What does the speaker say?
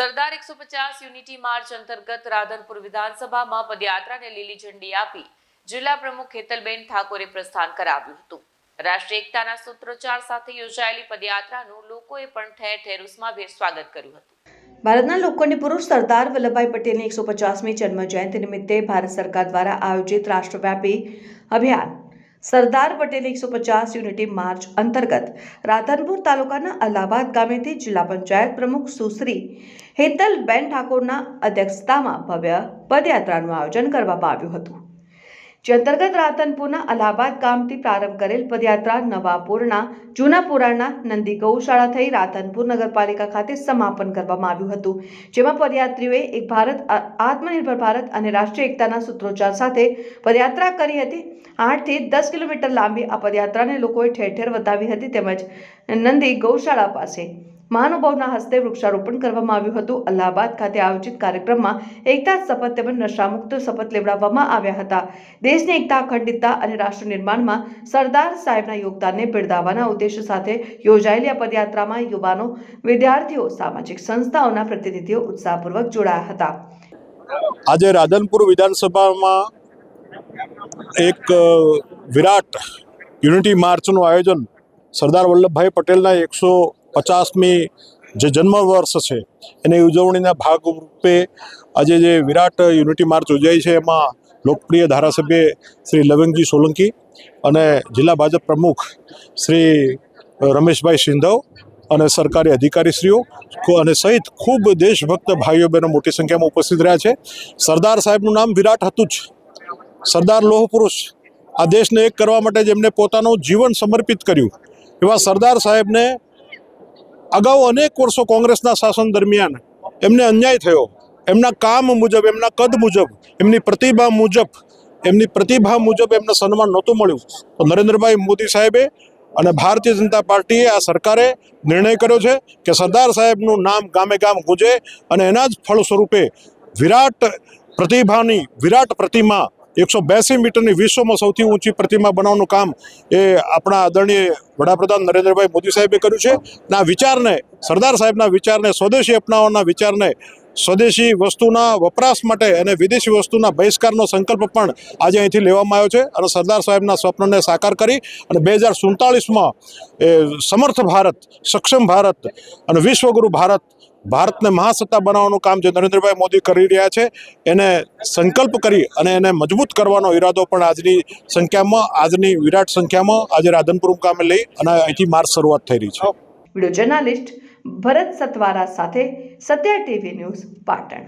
સરદાર એકસો પચાસ unity March અંતર્ગત રાધનપુર વિધાનસભામાં પદયાત્રાને લીલી ઝંડી આપી જિલ્લા પ્રમુખ હેતલબેન ઠાકોરે પ્રસ્થાન કરાવ્યું હતું. રાષ્ટ્રીય એકતાના સૂત્રોચ્ચાર સાથે યોજાયેલી પદયાત્રાનું લોકોએ પણ ઠેર ઠેર ઉષ્માભેર સ્વાગત કર્યું હતું. ભારતના લોકોને પુરુષ સરદાર વલ્લભભાઈ પટેલની એકસો પચાસમી જન્મ જયંતિ નિમિત્તે ભારત સરકાર દ્વારા આયોજિત રાષ્ટ્રવ્યાપી અભિયાન સરદાર પટેલ એકસો પચાસ યુનિટી માર્ચ અંતર્ગત રાધનપુર તાલુકાના અલ્હાબાદ ગામેથી જિલ્લા પંચાયત પ્રમુખ સુશ્રી હેતલબેન ઠાકોરના અધ્યક્ષતામાં ભવ્ય પદયાત્રાનું આયોજન કરવામાં આવ્યું હતું. જે અંતર્ગત રાતનપુરના અલ્હાબાદ ગામથી પ્રારંભ કરેલ પદયાત્રા નવાપુરના જૂના પુરાણના નંદી ગૌશાળા થઈ રાતનપુર નગરપાલિકા ખાતે સમાપન કરવામાં આવ્યું હતું, જેમાં પદયાત્રીઓએ એક ભારત આત્મનિર્ભર ભારત અને રાષ્ટ્રીય એકતાના સૂત્રોચ્ચાર સાથે પદયાત્રા કરી હતી. આઠથી દસ કિલોમીટર લાંબી આ પદયાત્રાને લોકોએ ઠેર ઠેર વધાવી હતી તેમજ નંદી ગૌશાળા પાસે મહાનુભાવના હસ્તે વૃક્ષારોપણ કરવામાં આવ્યું હતું. અલ્હાબાદ ખાતે આયોજિત કાર્યક્રમમાં એકતા, શપથ તેમજ નશામુક્ત શપથ લેવડાવવામાં આવ્યા હતા. દેશની એકતા, અખંડિતતા અને રાષ્ટ્ર નિર્માણમાં સરદાર સાહેબના યોગદાનને બિરદાવવાના ઉદ્દેશ સાથે યોજાયેલી આ પદયાત્રામાં યુવાનો, વિદ્યાર્થીઓ, સામાજિક સંસ્થાઓના પ્રતિનિધિઓ ઉત્સાહપૂર્વક જોડાયા હતા. આજે રાધનપુર વિધાનસભામાં એક વિરાટ યુનિટી માર્ચનું આયોજન સરદાર વલ્લભભાઈ પટેલના એકસો પચાસમી જે જન્મ વર્ષ છે, એની ઉજવણીના ભાગરૂપે આજે જે વિરાટ યુનિટી માર્ચ યોજાઈ છે, એમાં લોકપ્રિય ધારાસભ્ય શ્રી લવિંગજી સોલંકી અને જિલ્લા ભાજપ પ્રમુખ શ્રી રમેશભાઈ સિંધવ અને સરકારી અધિકારીશ્રીઓ અને સહિત ખૂબ દેશભક્ત ભાઈઓ બહેનો મોટી સંખ્યામાં ઉપસ્થિત રહ્યા છે. સરદાર સાહેબનું નામ વિરાટ હતું જ. સરદાર લોહ પુરુષ આ દેશને એક કરવા માટે જેમને પોતાનું જીવન સમર્પિત કર્યું. એવા સરદાર સાહેબને અગાઉ અનેક વર્ષો કોંગ્રેસના શાસન દરમિયાન એમને અન્યાય થયો. એમના કામ મુજબ, એમના કદ મુજબ, એમની પ્રતિભા મુજબ, એમની પ્રતિભા મુજબ એમને સન્માન નહોતું મળ્યું. તો નરેન્દ્રભાઈ મોદી સાહેબે અને ભારતીય જનતા પાર્ટીએ આ સરકારે નિર્ણય કર્યો છે કે સરદાર સાહેબનું નામ ગામે ગામ ગુંજે અને એના જ ફળ સ્વરૂપે વિરાટ પ્રતિભાની, વિરાટ પ્રતિમા એકસો બ્યાસી મીટરની વિશ્વમાં સૌથી ઊંચી પ્રતિમા બનાવવાનું કામ એ આપણા આદરણીય વડાપ્રધાન નરેન્દ્રભાઈ મોદી સાહેબે કર્યું છે. અને આ વિચારને, સરદાર સાહેબના વિચારને, સ્વદેશી અપનાવવાના વિચારને, સ્વદેશી વસ્તુના વપરાશ માટે અને વિદેશી વસ્તુના બહિષ્કારનો સંકલ્પ પણ આજે અહીંથી લેવામાં આવ્યો છે અને સરદાર સાહેબના સ્વપ્નને સાકાર કરી અને બે હજાર સુડતાલીસમાં સમર્થ ભારત, સક્ષમ ભારત અને વિશ્વગુરુ ભારત ભારતને મહાસત્તા બનાવવાનું કામ જે નરેન્દ્રભાઈ મોદી કરી રહ્યા છે, એને સંકલ્પ કરી અને એને મજબૂત કરવાનો ઈરાદો પણ આજની સંખ્યામાં, આજની વિરાટ સંખ્યામાં આજે રાધનપુર મુકામે લઈ અને અહીંથી માર્ચ શરૂઆત થઈ રહી છે. વીડિયો જર્નાલિસ્ટ ભરત સતવારા સાથે સત્યા ટીવી ન્યૂઝ પાટણ.